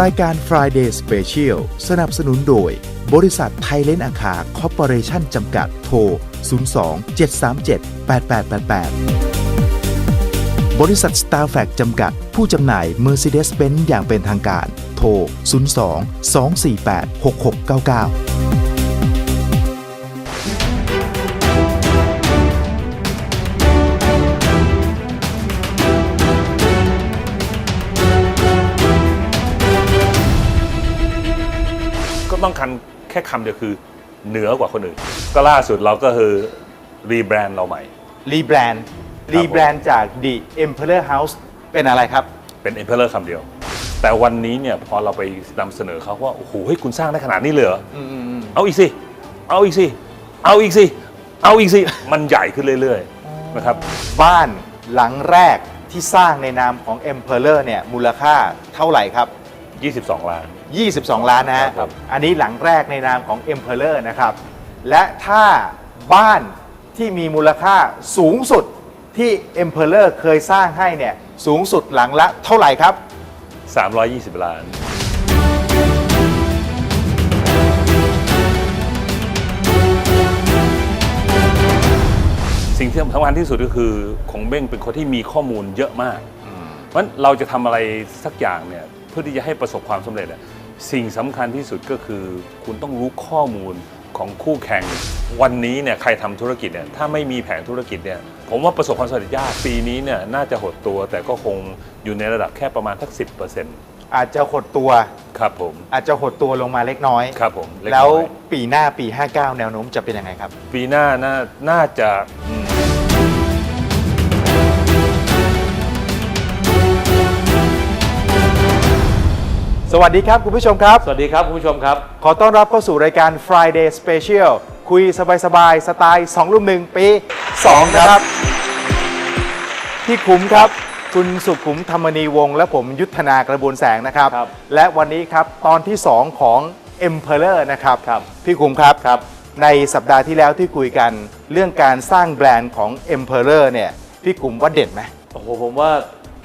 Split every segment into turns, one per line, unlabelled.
รายการ Friday Special สนับสนุนโดย บริษัทไทยเลนอาคาคอร์ปอเรชั่นจำกัดโทร 02 737 8888 บริษัท s t a r f a c จำกัด ผู้จำหน่าย Mercedes-Benz อย่างเป็นทางการ โทร 02 248 6699
ต้องคันแค่คำเดียวคือเหนือกว่าคนอื่น ก็ล่าสุดเราก็คือรีแบรนด์เราใหม่
รีแบรนด์ รีแบรนด์จาก The Emperor House เป็นอะไรครับ
เป็น e m p e r o r คำเดียว แต่วันนี้เนี่ยพอเราไปนำเสนอเขาว่า โอ้โหเฮ้ยคุณสร้างได้ขนาดนี้เลยเหรออเอาอีกสิ เอาอีกสิ เอาอีกสิ เอาอีกสิ มันใหญ่ขึ้นเรื่อยๆนะครับ
บ้านหลังแรกที่สร้างในนามของ Emperor เนี่ยมูลค่าเท่าไหร่ครับ
22 ล้าน
22 ล้านนะฮะ
ครับ
อันนี้หลังแรกในนามของ Emperor นะครับ และถ้าบ้านที่มีมูลค่าสูงสุดที่ Emperor เคยสร้างให้เนี่ยสูงสุดหลังละเท่าไหร่ครับ
320 ล้าน สิ่งที่สำคัญที่สุดก็คือคงเบ้งเป็นคนที่มีข้อมูลเยอะมาก เพราะฉะนั้นเราจะทำอะไรสักอย่างเนี่ยเพื่อที่จะให้ประสบความสำเร็จอะ สิ่งสำคัญที่สุดก็คือ คุณต้องรู้ข้อมูลของคู่แข่ง วันนี้เนี่ยใครทำธุรกิจเนี่ยถ้าไม่มีแผนธุรกิจเนี่ยผมว่าประสบความสำเร็จยากปีนี้เนี่ยน่าจะหดตัว แต่ก็คงอยู่ในระดับแค่ประมาณสักสิ
อาจจะหดตัว
ครับผม
อาจจะหดตัวลงมาเล็กน้อย
ครับผมเกน้อย
แล้วปีหน้าปี 59 แนวโน้มจะเป็นยังไงครับ
ปีหน้าน่าน่าจะ
สวัสดีครับคุณผู้ชมครับ
สวัสดีครับคุณผู้ชมครับ
ขอต้อนรับเข้าสู่รายการ Friday Special คุยสบายๆสไตล์2รุ่มหนึ่งปี2นะครับพี่ขุมครับ คุณสุขุมธรรมนีวงศ์และผมยุทธนากระบวนแสงนะครับ
ครับ
และวันนี้ครับตอนที่ 2 ของ Emperor นะครับ
ครับ
พี่ขุมครับ
ครับ
ในสัปดาห์ที่แล้วที่คุยกันเรื่องการสร้างแบรนด์ของ Emperor เนี่ยพี่ขุมว่าเด็ดไหม
โอ้โหผมว่า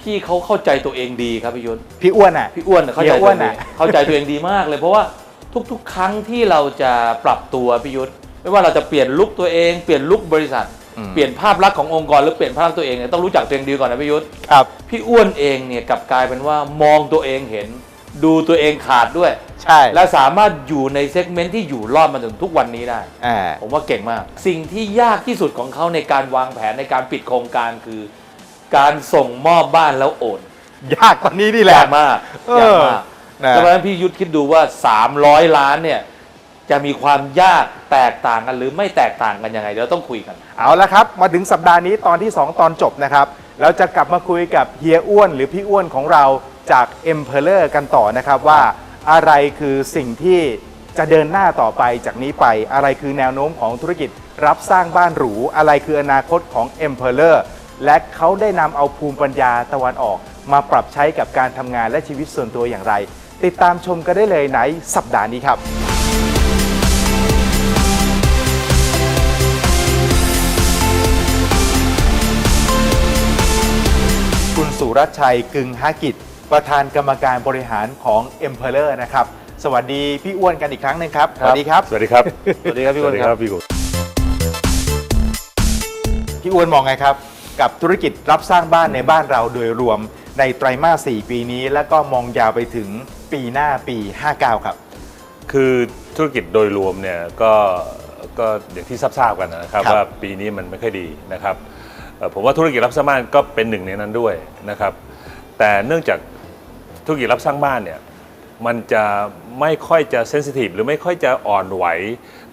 พี่เขาเข้าใจตัวเองดีครับพี่ยุทธ
พี่อ้วนอะ
พี่อ้วนน่ะเข้าใจ
เฮียอ้
ตัว
วน
เอง
น่ะ
ดีเข้าใจตัวเองดีมากเลยเพราะว่าทุกๆ ครั้งที่เราจะปรับตัวพี่ยุทธไม่ว่าเราจะเปลี่ยนลุคตัวเองเปลี่ยนลุคบริษัทเปลี่ยนภาพลักษณ์ขององค์กรหรือเปลี่ยนภาพลักษณ์ตัวเองเนี่ยต้องรู้จักตัวเองดีก่อนนะพี่ยุทธ
ครับ
พี่อ้วนเองเนี่ยกลับกลายเป็นว่ามองตัวเองเห็น ดูตัวเองขาดด้วย
ใช่
และสามารถอยู่ในเซกเมนต์ที่อยู่รอดมาถึงทุกวันนี้ได้
อ่า
ผมว่าเก่งมาก สิ่งที่ยากที่สุดของเขาในการวางแผนในการปิดโครงการคือ การส่งมอบบ้านแล้วโอน
ยากกว่านี้นี่แหละ
ยากมาก
เออ
ยากมาก
นะ
เพราะฉะนั้นพี่ยุทธคิดดูว่า 300 ล้านเนี่ยจะมีความยากแตกต่างกันหรือไม่แตกต่างกันยังไงเดี๋ยวต้องคุยกัน
เอาละครับ มาถึงสัปดาห์นี้ตอนที่ 2 ตอนจบนะครับเราจะกลับมาคุยกับเฮียอ้วน หรือพี่อ้วนของเราจาก e m p e r o r กันต่อนะครับว่าอะไรคือสิ่งที่จะเดินหน้าต่อไปจากนี้ไปอะไรคือแนวโน้มของธุรกิจรับสร้างบ้านหรู อะไรคืออนาคตของ e m p e r o r และเขาได้นำเอาภูมิปัญญาตะวันออก มาปรับใช้กับการทำงานและชีวิตส่วนตัวอย่างไร ติดตามชมกันได้เลยในสัปดาห์นี้ครับคุณสุรชัยกึงฮากิจ ประธานกรรมการบริหารของ e m p e r o r นะครับ สวัสดีพี่อ้วนกันอีกครั้งหนึงครับ สวัสดีครับ
สวัสดีครับ
สวัสดีครับพี่อ้วน
สวัสดี
ค
ค
รั
รับบพี่กุ
พี่อ้วนมองไงครับ กับธุรกิจรับสร้างบ้านในบ้านเราโดยรวมในไตรมาส 4 ปีนี้ แล้วก็มองยาวไปถึงปีหน้าปี 59 ครับ
คือธุรกิจโดยรวมเนี่ยก็ก็อย่างที่ทราบๆกันนะครับ
ครับ
ว่าปีนี้มันไม่ค่อยดีนะครับเอ่อผมว่าธุรกิจรับสร้างบ้านก็เป็นหนึ่งในนั้นด้วยนะครับ แต่เนื่องจากธุรกิจรับสร้างบ้านเนี่ยมันจะไม่ค่อยจะเซนซิทีฟหรือไม่ค่อยจะอ่อนไหว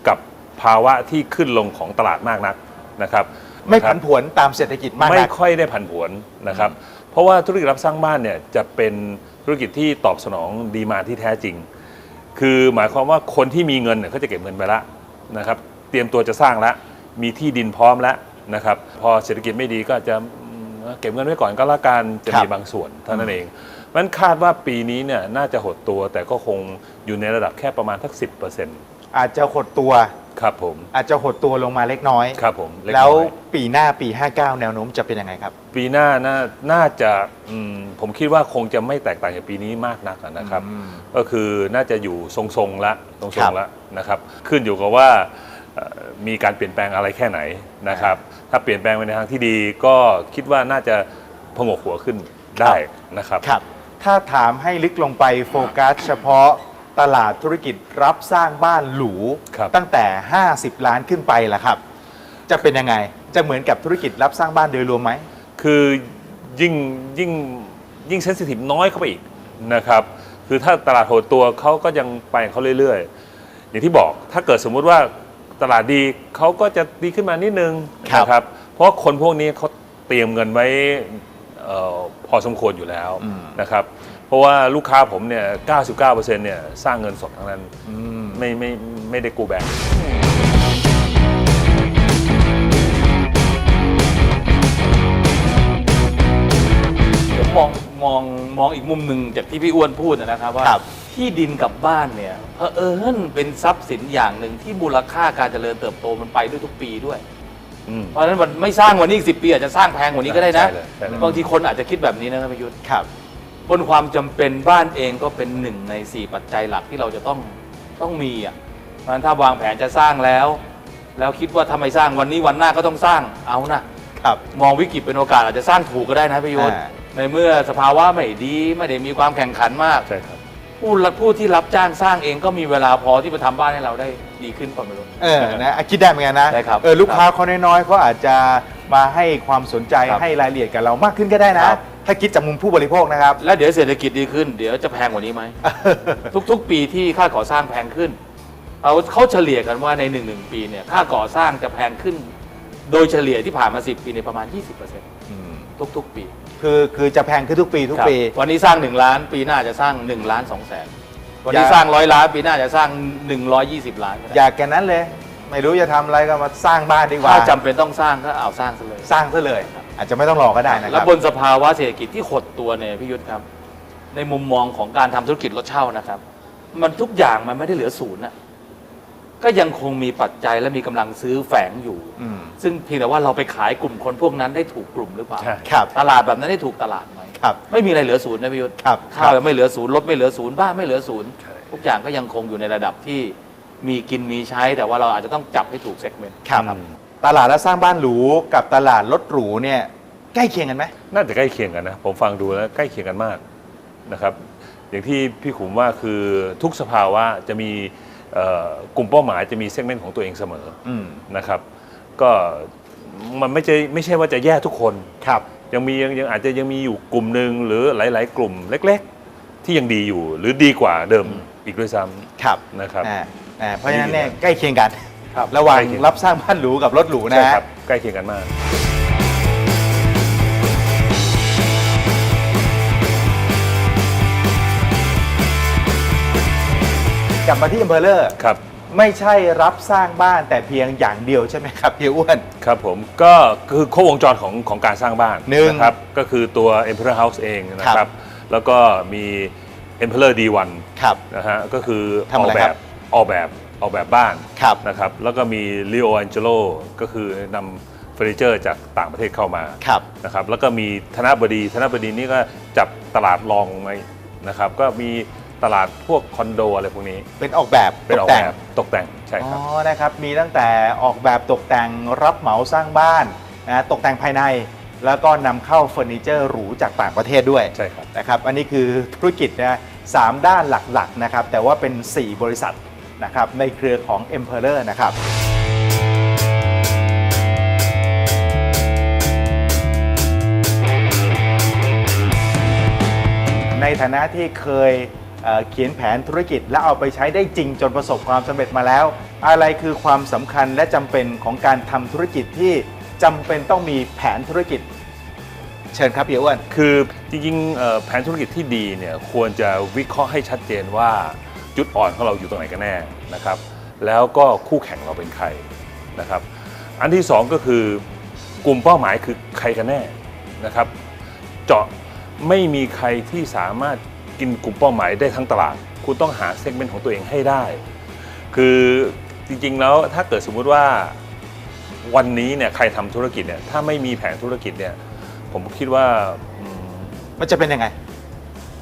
กับภาวะที่ขึ้นลงของตลาดมากนักนะครับ
ไม่
นะครับ
ผันผวนตามเศรษฐกิจมาก
ไม่
นัก
ค่อยได้ผันผวนนะครับ เพราะว่าธุรกิจรับสร้างบ้านเนี่ยจะเป็นธุรกิจที่ตอบสนองดีมาที่แท้จริง คือหมายความว่าคนที่มีเงินเนี่ยเขาจะเก็บเงินไปแล้วนะครับ เตรียมตัวจะสร้างแล้วมีที่ดินพร้อมแล้วนะครับ พอเศรษฐกิจไม่ดีก็จะอืมเก็บเงินไว้ก่อนก็แล้วกันจะ
ครับ
มีบางส่วนเท่านั้นเองมันคาดว่าปีนี้เนี่ยน่าจะหดตัวแต่ก็คงอยู่ในระดับแค่ประมาณทัก10%
อาจจะหดตัว
ครับผม
อาจจะหดตัวลงมาเล็กน้อย
ครับผมเก
แล้ว
น้อย
ปีหน้าปี 59 แนวโน้มจะเป็นยังไงครับ
ปีหน้าน่าน่าจะอืมผมคิดว่าคงจะไม่แตกต่างจากปีนี้มากนักนะครับ
อืม
ก็คือน่าจะอยู่ทรงๆละทร
ครั
ง
บ
ๆละนะครับ ขึ้นอยู่กับว่าเอ่อมีการเปลี่ยนแปลงอะไรแค่ไหนนะครับ ถ้าเปลี่ยนแปลงไปในทางที่ดีก็คิดว่าน่าจะพงกหัวขึ้นได้นะครับ
ครับ ถ้าถามให้ลึกลงไปโฟกัสเฉพาะ ตลาดธุรกิจรับสร้างบ้านหรู
ครับ
ตั้งแต่ 50 ล้านขึ้นไปล่ะครับ จะเป็นยังไงจะเหมือนกับธุรกิจรับสร้างบ้านโดยรวมไหม
คือยิ่งยิ่งยิ่งเซนซิทีฟน้อยเข้าไปอีกนะครับคือถ้าตลาดโหดตัวเขาก็ยังไปของเขาเรื่อยๆ อย่างที่บอกถ้าเกิดสมมุติว่าตลาดดีเขาก็จะดีขึ้นมานิดนึง
ครับ
นะครับเพราะคนพวกนี้เขาเตรียมเงินไว้เอ่อพอสมควรอยู่แล้ว
อืม
นะครับเพ ราะว่าลูกค้าผมเนี่ย 99%เนี่ยสร้างเงินสดทั้งนั้น
อืม
ไม่ไม่ไม่ได้กู้แบงก์
ผมมองมองมองอีกมุมหนึ่งจากที่พี่อ้วนพูดนะครับว่า
ครับ
ที่ดินกับบ้านเนี่ยเผอิญเป็นทรัพย์สินอย่างหนึ่งที่มูลค่าการเจริญเติบโตมันไปด้วยทุกปีด้วย
อืม
เพราะฉะนั้นมันไม่สร้างวันนี้อีกสิปีอาจจะสร้างแพงกว่านี้ก็ได้นะ
ใช่เลยใช่เลย
บางทีคนอาจจะคิดแบบนี้นะครับพี่ยุทธ
ครับ
บนความจำเป็นบ้านเองก็เป็นหนึ่งในสี่ปัจจัยหลักที่เราจะต้องต้องมีอะเพราะฉะนั้นถ้าวางแผนจะสร้างแล้ว แล้วคิดว่าทำไมสร้างวันนี้วันหน้าก็ต้องสร้างเอานะ ครับ มองวิกฤตเป็นโอกาสอาจจะสร้างถูกก็ได้นะพี่ยุทธ
อ่า
ในเมื่อสภาวะไม่ดีไม่ได้มีความแข่งขันมาก
ใช่ครับ
ผู้รับผู้ที่รับจ้างสร้างเองก็มีเวลาพอที่จะทำบ้านให้เราได้ดีขึ้นกว่าไม่รู้
เออนะคิดได้เหมือนกันนะ
ได้ครับ
เออลูกค้าเขาน้อยๆเขาอาจจะมาให้ความสนใจ
ครับ
ให้รายละเอียดกับเรามากขึ้นก็ได้นะ
ครับ
ถ้าคิดจากมุมผู้บริโภคนะครับ
แล้วเดี๋ยวเศรษฐกิจดีขึ้น เดี๋ยวจะแพงกว่านี้ไหม ทุกๆ ปีที่ค่าก่อสร้างแพงขึ้น เอาเขาเฉลี่ยกันว่าในหนึ่งหนึ่งปีเนี่ยค่าก่อสร้างจะแพงขึ้น โดยเฉลี่ยที่ผ่านมา 10 ปีในยประมาณ 20%ทุกๆ ปี
คือคือจะแพงขึ้นทุกปีทุก
ครับ
ปี
วันนี้สร้าง 1 ล้านปีหน้าจะสร้าง 1 ล้าน2แสนวันนี้
อย่า
สร้างร้อยล้านปีหน้าจะสร้าง 120 ล้านก็ได้
อยากแค่นั้นเลย ไม่รู้จะทำอะไรก็มาสร้างบ้านดีกว่า
ถ้าจำเป็นต้องสร้างก็เอาสร้างซะเลย
สร้างซะเลย อาจจะไม่ต้องรอก็ได้นะค
แล้
รั
ว
บ
บนสภาวะเศรษฐกิจที่หดตัวเนี่ยพี่ยุทธครับ ในมุมมองของการทำธุรกิจรถเช่านะครับ มันทุกอย่างมันไม่ได้เหลือศูนย์น่ะก็ยังคงมีปัจจัยและมีกำลังซื้อแฝงอยู่
อืม
ซึ่งเพียงแต่ว่าเราไปขายกลุ่มคนพวกนั้นได้ถูกกลุ่มหรือเปล่า
ใช่
ครับ
ตลาดแบบนั้นได้ถูกตลาดไหม
ครับ
ไม่มีอะไรเหลือศูนย์นะพี่ยุทธ
ครับ
ข้าวยังไม่เหลือศูนย์รถไม่เหลือศูนย์บ้านไม่เหลือศูนย์
ใช่
ทุกอย่างก็ยังคงอยู่ในระดับที่มีกินมีใช้ แต่ว่าเราอาจจะต้องจับให้ถูกเซกเมนต์
ครับ
อืม
ตลาดและสร้างบ้านหรูกับตลาดรถหรูเนี่ยใกล้เคียงกันไหม
น่าจะใกล้เคียงกันนะ ผมฟังดูแล้วใกล้เคียงกันมากนะครับ อย่างที่พี่ขุมว่าคือทุกสภาวะจะมีเอ่อกลุ่มเป้าหมายจะมีเซกเมนต์ของตัวเองเสมอ
อืม
นะครับ ก็มันไม่ใช่ไม่ใช่ว่าจะแย่ทุกคน
ครับ
ยังมียังยังอาจจะยังมีอยู่กลุ่มหนึ่งหรือหลาย ๆ กลุ่มเล็ก ๆ ที่ยังดีอยู่หรือดีกว่าเดิมอีกด้วยซ้
ครับำ
นะครับ
อ่าอ่าเพราะฉะนั้นเนี่ย
ดีนะ
ใกล้เคียงกัน
ครับ
ระหว่าง
ใกล้เคียง
รับสร้างบ้านหรูกับรถหรูนะ
ใช่
ฮะ
ครับ ใกล้เคียงกันมาก
กลับมาที่อำเภอเลอร์
ครับ
ไม่ใช่รับสร้างบ้านแต่เพียงอย่างเดียวใช่ไหมครับเฮียอ้วน
ครับผมก็คือครบวงจรของของการสร้างบ้าน
หนึ่ง
นะครับก็คือตัว Emperor House เองนะค
ครั
รับ
บ
แล้วก็มี Emperor D1
ครับ
นะฮะก็คือ
ทำ
อ
อะ
อก
ไร
แบ
ครับบ
ออกแบบ ออกแบบบ้าน
ครับ
นะครับ แล้วก็มี Leo Angelo ก็คือนำเฟอร์นิเจอร์จากต่างประเทศเข้ามา
ครับ
นะครับ แล้วก็มีธนบดีธนบดีนี่ก็จับตลาดรองไว้นะครับ ก็มีตลาดพวกคอนโดอะไรพวกนี้
เป็นออกแบบ
เป็นออก
ตแต่ง
แบบตกแต่งใช่
อ๋
ครับ
อนะครับมีตั้งแต่ออกแบบตกแต่งรับเหมาสร้างบ้านนะตกแต่งภายใน แล้วก็นำเข้าเฟอร์นิเจอร์หรูจากต่างประเทศด้วย
ใช่ครับ
นะครับ อันนี้คือธุรกิจนะสามด้านหลักๆนะครับแต่ว่าเป็น 4 บริษัท นะครับในเครือของ e m p e r o r นะครับในฐานะที่เคยเอ่อเขียนแผนธุรกิจและเอาไปใช้ได้จริงจนประสบความสำเร็จมาแล้ว อะไรคือความสำคัญและจำเป็นของการทำธุรกิจที่จำเป็นต้องมีแผนธุรกิจ เชิญครับเฮียอ้วน
คือจริงๆเอ่อแผนธุรกิจที่ดีเนี่ยควรจะวิเคราะห์ให้ชัดเจนว่า จุดอ่อนของเราอยู่ตรงไหนกันแน่นะครับ แล้วก็คู่แข่งเราเป็นใครนะครับ อันที่สองก็คือกลุ่มเป้าหมายคือใครกันแน่นะครับ เจาะไม่มีใครที่สามารถกินกลุ่มเป้าหมายได้ทั้งตลาด คุณต้องหาเซกเมนต์ของตัวเองให้ได้ คือจริงๆแล้วถ้าเกิดสมมุติว่าวันนี้เนี่ยใครทำธุรกิจเนี่ยถ้าไม่มีแผนธุรกิจเนี่ยผมคิดว่ามั
นจะเป็นยังไง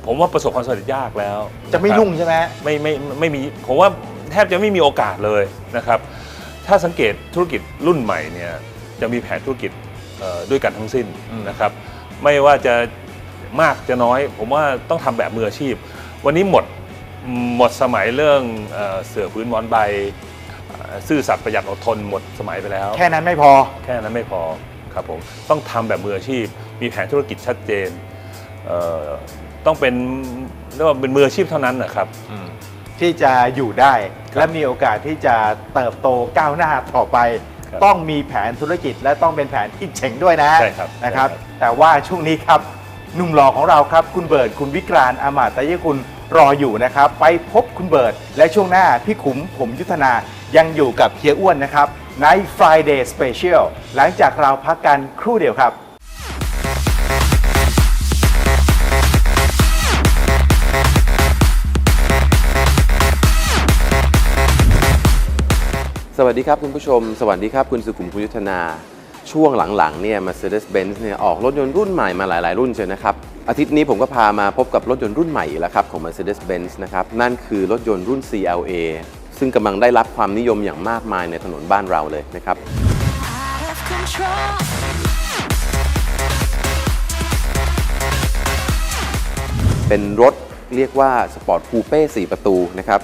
ผมว่าประสบความสำเร็จยากแล้ว
จะไม่
นครับ
รุ่งใช่ไหม
ไม่ไม่ไม่มีผมว่าแทบจะไม่มีโอกาสเลยนะครับ ถ้าสังเกตธุรกิจรุ่นใหม่เนี่ยจะมีแผนธุรกิจเอ่อด้วยกันทั้งสิ้น
อืม
นะครับ ไม่ว่าจะมากจะน้อย ผมว่าต้องทำแบบมืออาชีพ วันนี้หมดหมดสมัยเรื่องเอ่อเสือพื้นหมอนใบเอ่อซื่อสัตย์ประหยัดอดทนหมดสมัยไปแล้ว
แค่นั้นไม่พอ
แค่นั้นไม่พอครับผมต้องทำแบบมืออาชีพ มีแผนธุรกิจชัดเจนเอ่อ ต้องเป็นเรียกว่าเป็นมืออาชีพเท่านั้นนะครับ
ที่จะอยู่ได้
ครับ
และมีโอกาสที่จะเติบโตก้าวหน้าต่อไป
ครับ
ต้องมีแผนธุรกิจและต้องเป็นแผนอิจเฉงด้วยนะ
ใช่ครับ
นะครับ
ใช่ครับ
แต่ว่าช่วงนี้ครับหนุ่มหล่อของเราครับ คุณเบิร์ดคุณวิกรานอามาตยกุลรออยู่นะครับ ไปพบคุณเบิร์ดและช่วงหน้าพี่ขุมผมยุทธนายังอยู่กับเฮียอ้วนนะครับใน Friday Special หลังจากเราพักกันครู่เดียวครับ
สวัสดีครับคุณผู้ชม สวัสดีครับคุณสุขุมคุยุทธนา ช่วงหลังๆเนี่ย Mercedes-Benz เนี่ยออกรถยนต์รุ่นใหม่มาหลาย ๆ รุ่นเชียวนะครับ อาทิตย์นี้ผมก็พามาพบกับรถยนต์รุ่นใหม่อีกแล้วครับของ Mercedes-Benz นะครับ นั่นคือรถยนต์รุ่น CLA ซึ่งกำลังได้รับความนิยมอย่างมากมายในถนนบ้านเราเลยนะครับ เป็นรถเรียกว่าสปอร์ตคูเป้4ประตูนะครับ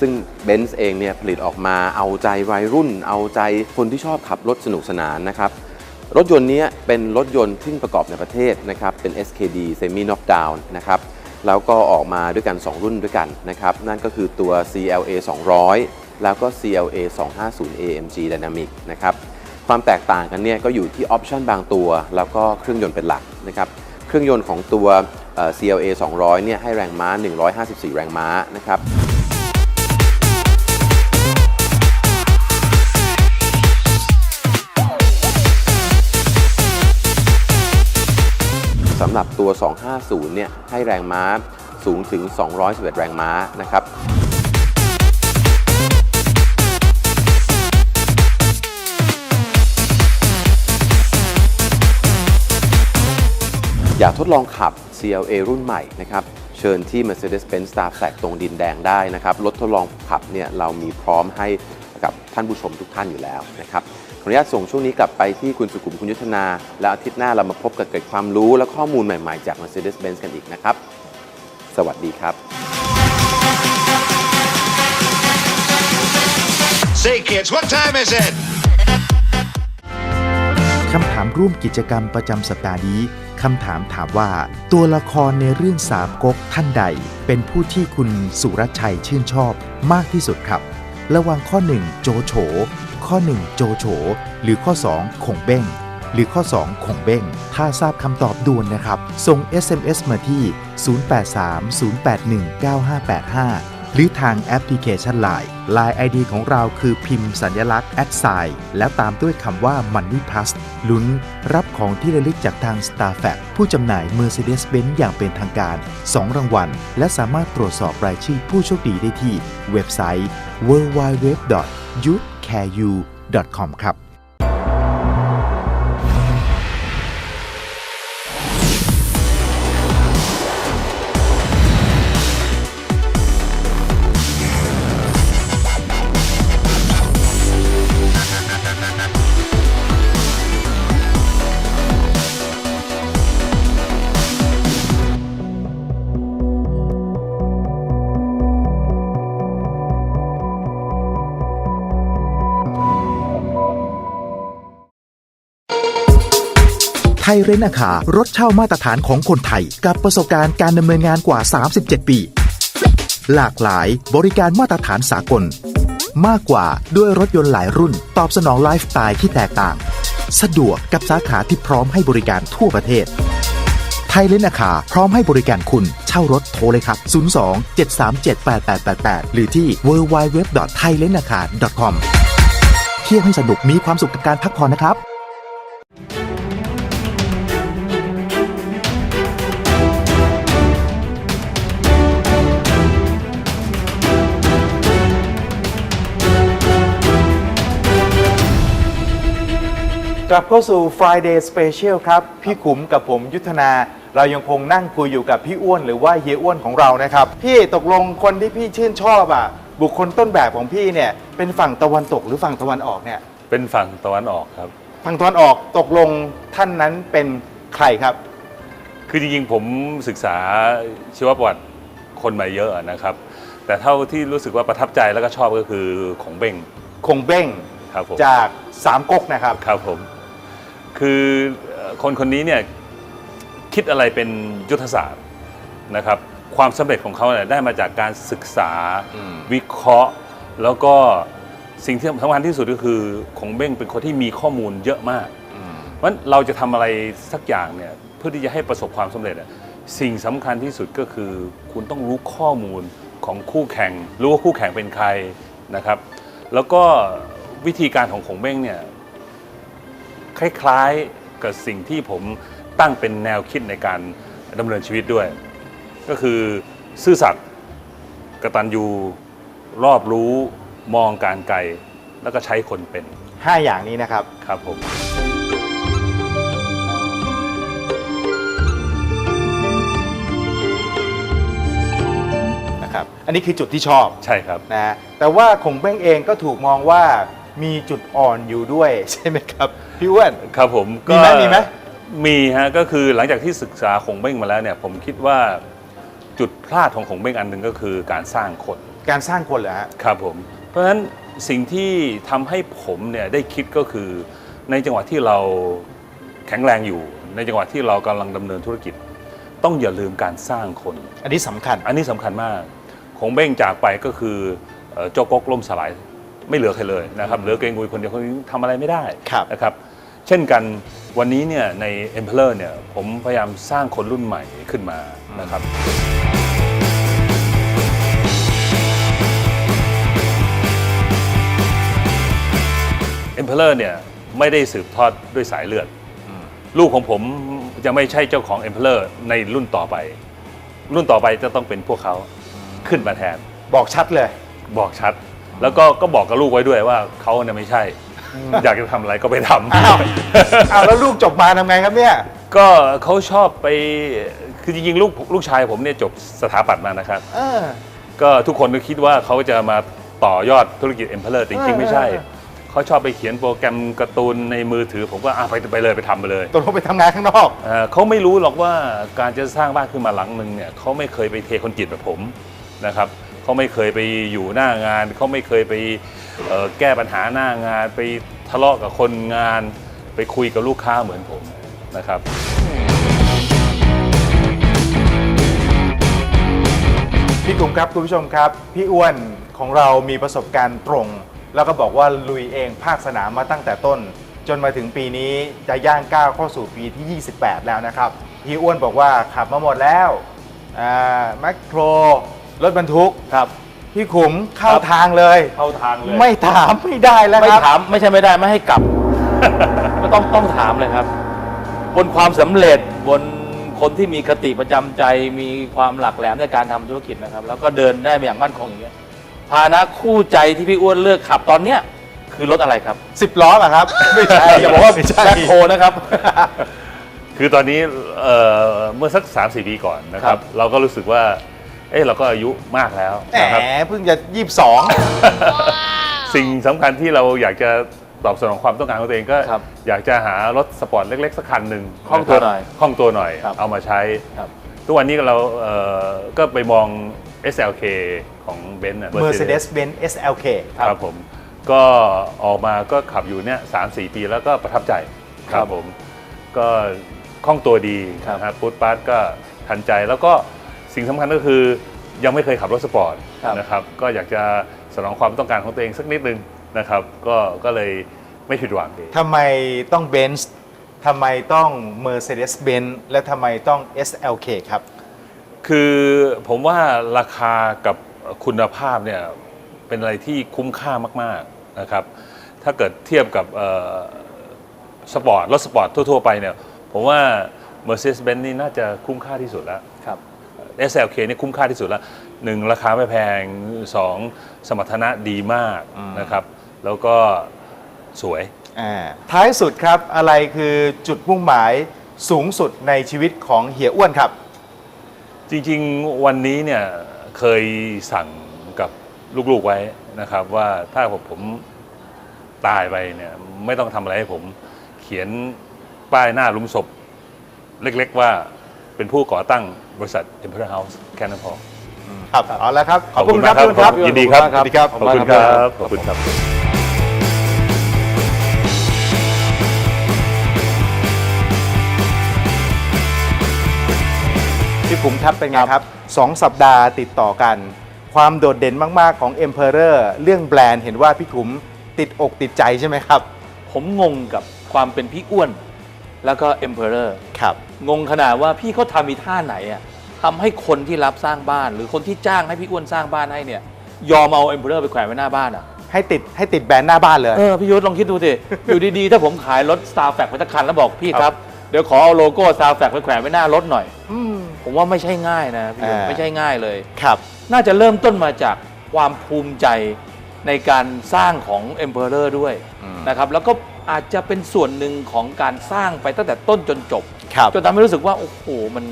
ซึ่ง Benz เองเนี่ยผลิตออกมาเอาใจวัยรุ่น เอาใจคนที่ชอบขับรถสนุกสนานนะครับ รถยนต์นี้เป็นรถยนต์ที่ประกอบในประเทศนะครับ เป็น SKD Semi Knockdown นะครับแล้วก็ออกมาด้วยกัน 2 รุ่นด้วยกันนะครับ นั่นก็คือตัว CLA 200 แล้วก็ CLA 250 AMG Dynamic นะครับ ความแตกต่างกันเนี่ยก็อยู่ที่ออปชันบางตัว แล้วก็เครื่องยนต์เป็นหลักนะครับ เครื่องยนต์ของตัวเอ่อ CLA 200 เนี่ยให้แรงม้า 154 แรงม้านะครับ สำหรับตัว 250 เนี่ย ให้แรงม้าสูงถึง 211 แรงม้านะครับ อยากทดลองขับ CLA รุ่นใหม่นะครับ เชิญที่ Mercedes-Benz Star Flag ตรงดินแดงได้นะครับ รถทดลองขับเนี่ย เรามีพร้อมให้กับท่านผู้ชมทุกท่านอยู่แล้วนะครับ ขออนุญาตส่งช่วงนี้กลับไปที่คุณสุขุมคุณยุทธนา แล้วอาทิตย์หน้าเรามาพบกับเกร็ดความรู้และข้อมูลใหม่ๆจาก Mercedes-Benz กันอีกนะครับ สวัสดีครับ
Say, kids, what time is it?
คำถามร่วมกิจกรรมประจำสัปดาห์นี้คำถามถามว่า ตัวละครในเรื่องสามก๊กท่านใด เป็นผู้ที่คุณสุรชัยชื่นชอบมากที่สุดครับ ระหว่างข้อ 1 โจโฉ ข้อ 1 โจโฉ หรือข้อ2คงเบ้ง หรือข้อ2คงเบ้ง ถ้าทราบคำตอบด่วนนะครับ ส่ง SMS มาที่ 0830819585 หรือทางแอปพลิเคชัน Line Line ID ของเราคือพิมพ์สัญลักษณ์ a d s i g n แล้วตามด้วยคำว่า Money Plus ลุ้นรับของที่ระลึกจากทาง Star f a c ผู้จำหน่าย Mercedes-Benz อย่างเป็นทางการ 2 รางวัล และสามารถตรวจสอบรายชื่อผู้โชคดีได้ที่เว็บไซต์ www.youthcareu.com ครับ เรนอาคารถเช่ามาตรฐานของคนไทย กับประสบการณ์การดำเนินงานกว่า 37 ปี หลากหลายบริการมาตรฐานสากล มากกว่าด้วยรถยนต์หลายรุ่น ตอบสนองไลฟ์สไตล์ที่แตกต่าง สะดวกกับสาขาที่พร้อมให้บริการทั่วประเทศไทยเลนอาคาพร้อมให้บริการคุณเช่ารถโทรเลยครับ 02 737 8888 หรือที่ www.thailenacar.com เที่ยวให้สนุกมีความสุขกับการพักผ่อนนะครับ กลับเข้าสู่ Friday Special ครับ พี่ขุมกับผมยุทธนา เรายังคงนั่งคุยอยู่กับพี่อ้วนหรือว่าเฮียอ้วนของเรานะครับ พี่ตกลงคนที่พี่ชื่นชอบอะ บุคคลต้นแบบของพี่เนี่ยเป็นฝั่งตะวันตกหรือฝั่งตะวันออกเนี่ย
เป็นฝั่งตะวันออกครับ
ฝั่งตะวันออกตกลงท่านนั้นเป็นใครครับ
คือจริงๆผมศึกษาชีวประวัติคนมาเยอะนะครับ แต่เท่าที่รู้สึกว่าประทับใจแล้วก็ชอบก็คือของเบ้ง
คงเบ้ง
ครับผม
จากสามก๊กนะครับ
ครับผม คือเอ่อคนคนนี้เนี่ยคิดอะไรเป็นยุทธศาสตร์นะครับ ความสำเร็จของเขาเนี่ยได้มาจากการศึกษา
อืม
วิเคราะห์ แล้วก็สิ่งที่สำคัญที่สุดก็คือของเบ้งเป็นคนที่มีข้อมูลเยอะมาก
อืม
เพราะฉะนั้นเราจะทำอะไรสักอย่างเนี่ยเพื่อที่จะให้ประสบความสำเร็จอะสิ่งสำคัญที่สุดก็คือ คุณต้องรู้ข้อมูลของคู่แข่ง รู้ว่าคู่แข่งเป็นใครนะครับ แล้วก็วิธีการของของเบ้งเนี่ย คล้ายๆกับสิ่งที่ผมตั้งเป็นแนวคิดในการดำเนินชีวิตด้วย ก็คือซื่อสัตย์กตัญญูรอบรู้มองการไกล แล้วก็ใช้คนเป็น
5อย่างนี้นะครับ
ครับผม
นะครับ อันนี้คือจุดที่ชอบ
ใช่ครับ
นะแต่ว่าคงเบ้งเองก็ถูกมองว่า มีจุดอ่อนอยู่ด้วยใช่ไหมครับพี่อ้วน
ครับผม
มีไหมมีไหม
มีฮะก็คือหลังจากที่ศึกษาของเบ้งมาแล้วเนี่ยผมคิดว่าจุดพลาดของของเบ้งอันหนึ่งก็คือการสร้างคน
การสร้างคนเหรอฮะ
ครับผมเพราะฉะนั้นสิ่งที่ทำให้ผมเนี่ยได้คิดก็คือในจังหวะที่เราแข็งแรงอยู่ ในจังหวะที่เรากำลังดำเนินธุรกิจ ต้องอย่าลืมการสร้างคน
อันนี้สำคัญ
อันนี้สำคัญมาก ของเบ้งจากไปก็คือเอ่อเจ้าก๊กล่มสลาย ไม่เหลือใครเลยนะครับเหลือเกรงกุยคนเดียวคนนี้ทำอะไรไม่ได้
ครับ
นะครับ เช่นกันวันนี้เนี่ยใน e m p e r o r เนี่ยผมพยายามสร้างคนรุ่นใหม่ขึ้นมานะครับ e m p e r o r เนี่ยไม่ได้สืบทอดด้วยสายเลือด ลูกของผมจะไม่ใช่เจ้าของ e m p e r o r ในรุ่นต่อไป รุ่นต่อไปจะต้องเป็นพวกเขาขึ้นมาแทน
บอกชัดเลย
บอกชัด แล้วก็ก็บอกกับลูกไว้ด้วยว่าเขาเนี่ยไม่ใช่ อยากจะทำอะไรก็ไปท
อ้าวำอ้าวแล้วลูกจบมาทำไงครับเนี่ย
ก็เขาชอบไปคือจริงๆ ลูกลูกชายผมเนี่ยจบสถาปัตย์มานะครับ
เออ
ก็ทุกคนก็คิดว่าเขาจะมาต่อยอดธุรกิจ e m p e r o r แต่จริง ๆ ไม่ใช่
เออเออ
เขาชอบไปเขียนโปรแกรมการ์ตูนในมือถือ ผมก็อะไปไปเลยไปทำไปเลย
ตกลงไปทำงานข้างนอก
เอ่อเขาไม่รู้หรอกว่าการจะสร้างบ้านขึ้นมาหลังหนึ่งเนี่ยเขาไม่เคยไปเทคอนกรีตแบบผมนะครับ เขาไม่เคยไปอยู่หน้างาน เขาไม่เคยไปแก้ปัญหาหน้างาน ไปทะเลาะกับคนงาน ไปคุยกับลูกค้าเหมือนผมนะครับ
พี่กลุ่มครับคุณผู้ชมครับ พี่อ้วนของเรามีประสบการณ์ตรง แล้วก็บอกว่าลุยเองภาคสนามมาตั้งแต่ต้น จนมาถึงปีนี้จะย่างก้าวเข้าสู่ปีที่ 28 แล้วนะครับ พี่อ้วนบอกว่าขับมาหมดแล้วแมคโคร รถบรรทุก
ครับ
พี่ขุมเข้า
ครับ
ทางเลย
เข้าทางเลย
ไม่ถามไม่ได้แล้ว
ไม่
ครับ
ถามไม่ใช่ไม่ได้ไม่ให้กลับไม่ต้องต้องถามเลยครับ บนความสำเร็จบนคนที่มีคติประจำใจมีความหลักแหลมในการทำธุรกิจนะครับ แล้วก็เดินได้มาอย่างมั่นคงอย่างเงี้ยพาหนะคู่ใจที่พี่อ้วนเลือกขับตอนเนี้ยคือรถอะไรครับ
สิบล้อเหรอครับ ไม่ใช่
อย่าบอกว่า
ไม่ใช่
แบ็คโฮนะครับ
คือตอนนี้เอ่อเมื่อสัก 3-4 ปีก่อนนะครับเราก็รู้สึกว่า เอ้เราก็อายุมากแล้ว
แห
นะครับ
มเพิ่งจะยี่สิบสอง
สิ่งสำคัญที่เราอยากจะตอบสนองความต้องการของตัวเองก็
ครับ
อยากจะหารถสปอร์ตเล็ก ๆ สักคันหนึ่ง
คล่องตัวหน่อย
คล่องตัวหน่อย
ครับ
เอามาใช้
ครับ
ทุกวันนี้เราเอ่อก็ไปมอง SLK ของเบนซ์
Mercedes-Benz SLK
ครับผมก็ออกมาก็ขับอยู่เนี่ยสามสี่ปีแล้วก็ประทับใจครับผม ก็คล่องตัวดี
ครับ
นะครับฟูดปาร์ตก็ทันใจแล้วก็ สิ่งสำคัญก็คือยังไม่เคยขับรถสปอร์ต
ครับ
นะครับ ก็อยากจะสนองความต้องการของตัวเองสักนิดนึงนะครับ ก็ก็เลยไม่ผิดหวังดี
ทำไมต้อง Benz ทำไมต้อง Mercedes-Benz และทำไมต้อง SLK ครับ
คือผมว่าราคากับคุณภาพเนี่ยเป็นอะไรที่คุ้มค่ามากๆนะครับ ถ้าเกิดเทียบกับเอ่อสปอร์ตรถสปอร์ตทั่ว ๆ ไปเนี่ยผมว่า Mercedes-Benz นี่น่าจะคุ้มค่าที่สุดแล้ว
ครับ
SLK นี่คุ้มค่าที่สุดแล้วหนึ่งราคาไม่แพงสองสมรรถนะดีมาก
อืม
นะครับ แล้วก็สวย
อ่าท้ายสุดครับอะไรคือจุดมุ่งหมายสูงสุดในชีวิตของเฮียอ้วนครับ
จริงๆวันนี้เนี่ยเคยสั่งกับลูกๆไว้นะครับ ว่าถ้าผมผมตายไปเนี่ยไม่ต้องทำอะไรให้ผมเขียนป้ายหน้าหลุมศพเล็กๆว่า เป็นผู้ก่อตั้งบริษัท Emperor House แค่นั้นพอ
ครับเอาละครับ
ขอบคุณมาก
พี่อ้วนครับ
ยินดีครับ
ขอบคุณครับ
ขอบคุณครับ ขอบคุณครับ
พี่ปุ๋มครับเป็นไงครับสองสัปดาห์ติดต่อกัน ความโดดเด่นมาก ๆ ของ Emperor เรื่องแบรนด์เห็นว่าพี่ขุมติดอกติดใจใช่ไหมครับ
ผมงงกับความเป็นพี่อ้วน แล้วก็ Emperor
ครับ
งงขนาดว่าพี่เขาทำมีท่าไหนอะทำให้คนที่รับสร้างบ้าน หรือคนที่จ้างให้พี่อ้วนสร้างบ้านให้เนี่ย ยอมเอา Emperor ไปแขวนไว้หน้าบ้านอะ
ให้ติดให้ติดแบรนด์หน้าบ้านเลย
เออพี่ยุทธลองคิดดูสิอยู่ดีๆ ถ้าผมขายรถ Star f a c ไปสักคันแล้วบอกพี่ครับ เดี๋ยวขอเอาโลโก้ Star f a c ไปแขวนไว้หน้ารถหน่อย
อืม
ผมว่าไม่ใช่ง่ายนะพี่ยุทธ
อ่า
ไม่ใช่ง่ายเลย
ครับ
น่าจะเริ่มต้นมาจากความภูมิใจในการสร้างของ Emperor ด้วย
อืม
นะครับ แล้วก็ อาจจะเป็นส่วนหนึ่งของการสร้างไปตั้งแต่ต้นจนจบ
ครับ
จนทำให้รู้สึกว่า โอ้โห มัน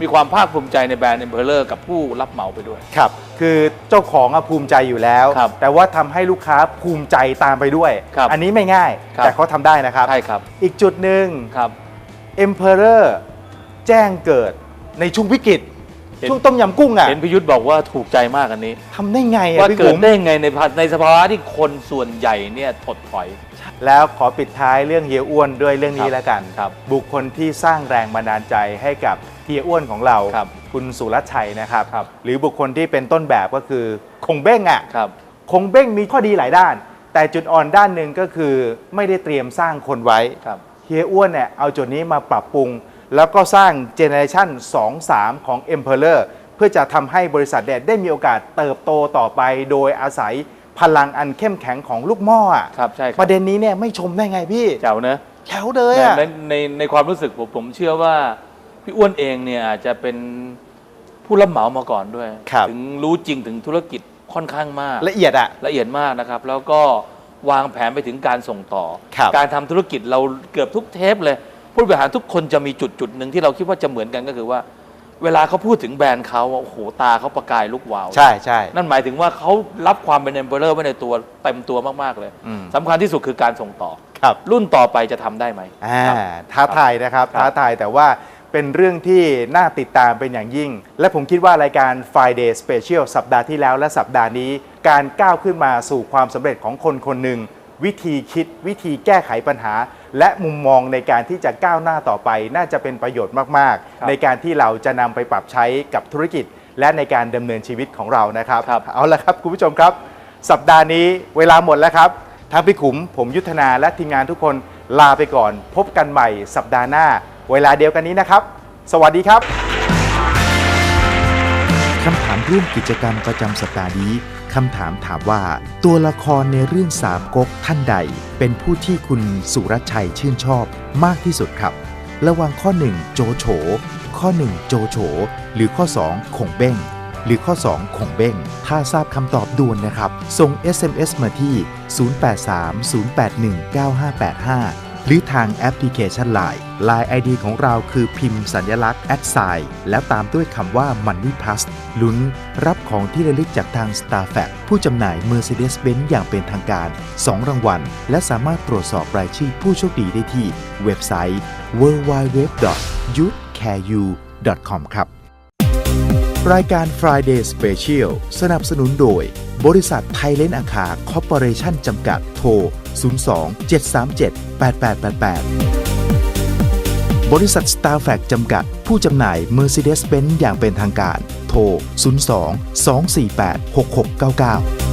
มีความภาคภูมิใจในแบรนด์ Emperor กับผู้รับเหมาไปด้วย
ครับ คือเจ้าของอะภูมิใจอยู่แล้ว
ครับ
แต่ว่าทำให้ลูกค้าภูมิใจตามไปด้วย
ครับ
อันนี้ไม่ง่าย
ครับ
แต่เขาทำได้นะครับ
ใช่ครับ
อีกจุดหนึ่ง
ครับ
Emperor แจ้งเกิดในช่วงวิกฤต
เห็น
ช่วงต้มยำกุ้งอะ
เห็นพิยุทธบอกว่าถูกใจมากอันนี้
ทำได้ไงอะ
ว่า
พี่
เกิ
ขุ
ด
ม
ได้ไงในภาในสภาวะที่คนส่วนใหญ่เนี่ยถดถอย
แล้วขอปิดท้ายเรื่องเฮียอ้วนด้วยเรื่องนี้
ครับ
แล้วกัน
ครับ
บุคคลที่สร้างแรงบันดาลใจให้กับเฮียอ้วนของเรา
ครับ
ณสุรชัยนะครับ
ครับ
หรือบุคคลที่เป็นต้นแบบก็คือคงเบ้งอะ
ครับ
คงเบ้งมีข้อดีหลายด้าน แต่จุดอ่อนด้านหนึ่งก็คือไม่ได้เตรียมสร้างคนไว้
ครับ
เฮียอ้วนเนี่ยเอาจุดนี้มาปรับปรุง แล้วก็สร้างเจเนอเรชัน2-3 ของ e m p e r o r เพื่อจะทำให้บริษัทเนี่ยได้มีโอกาสเติบโตต่อไปโดยอาศัย พลังอันเข้มแข็งของลูกหม้ออะ
ครับใช่ครับ
ประเด็นนี้เนี่ยไม่ชมได้ไงพี่
เจ๋วเนอะ
แถวเลย
ใน
อะ
ในในในความรู้สึกผมผมเชื่อว่าพี่อ้วนเองเนี่ยอาจจะเป็นผู้รับเหมามาก่อนด้วย
ครับ
ถึงรู้จริงถึงธุรกิจค่อนข้างมาก
ละเอียดอะ
ละเอียดมากนะครับ แล้วก็วางแผนไปถึงการส่งต่อ
ครับ
การทำธุรกิจเราเกือบทุกเทปเลย ผู้บริหารทุกคนจะมีจุดจุดหนึ่งที่เราคิดว่าจะเหมือนกันก็คือว่า เวลาเขาพูดถึงแบรนด์เขาอะโอ้โหตาเขาประกายลุกวาว
ใช่ใช่
นั่นหมายถึงว่าเขารับความเป็นเอมเบอร์ไว้ในตัวเต็มตัวมาก ๆ เลย
อืม
สำคัญที่สุดคือการส่งต่อ
ครับ
รุ่นต่อไปจะทำได้ไหม
อ่า
ครับ
ท้าทายนะครับ
ครับ
ท้าทายแต่ว่าเป็นเรื่องที่น่าติดตามเป็นอย่างยิ่ง และผมคิดว่ารายการ Friday Special สัปดาห์ที่แล้วและสัปดาห์นี้ การก้าวขึ้นมาสู่ความสำเร็จของคนคนหนึ่ง วิธีคิดวิธีแก้ไขปัญหา และมุมมองในการที่จะก้าวหน้าต่อไป น่าจะเป็นประโยชน์มาก
ครับ
ๆในการที่เราจะนำไปปรับใช้กับธุรกิจ และในการดำเนินชีวิตของเรานะครับ
ครับ
เอาละครับคุณผู้ชมครับ สัปดาห์นี้เวลาหมดแล้วครับทั้งพี่ขุม ผมยุทธนาและทีมงานทุกคนลาไปก่อน พบกันใหม่สัปดาห์หน้า เวลาเดียวกันนี้นะครับ สวัสดีครับ
คำถามร่วมกิจกรรมประจำสัปดาห์นี้ คำถามถามว่า ตัวละครในเรื่องสามก๊กท่านใด เป็นผู้ที่คุณสุรชัยชื่นชอบมากที่สุดครับ ระหว่างข้อ 1 โจโฉข้อ 1 โจโฉหรือข้อ2คงเบ้ง หรือข้อ2คงเบ้ง ถ้าทราบคำตอบด่วนนะครับ ส่ง SMS มาที่ 0830819585 หรือทางแอปพลิเคชัน Line Line ID ของเราคือพิมพ์สัญลักษณ์ at sign แล้วตามด้วยคำว่า Money Plus ลุ้นรับของที่ระลึกจากทาง Star f a c ผู้จำหน่าย Mercedes-Benz อย่างเป็นทางการ 2 รางวัล และสามารถตรวจสอบรายชื่อผู้โชคดีได้ที่เว็บไซต์ www.youthcareu.com ครับ รายการ Friday Special สนับสนุนโดย บริษัทไทยเลนอาคาคอร์ปอเรชั่นจำกัดโทร 02 737 8888 บริษัท s t a r f a c จำกัด ผู้จำหน่าย Mercedes-Benz อย่างเป็นทางการ โทร 02 248 6699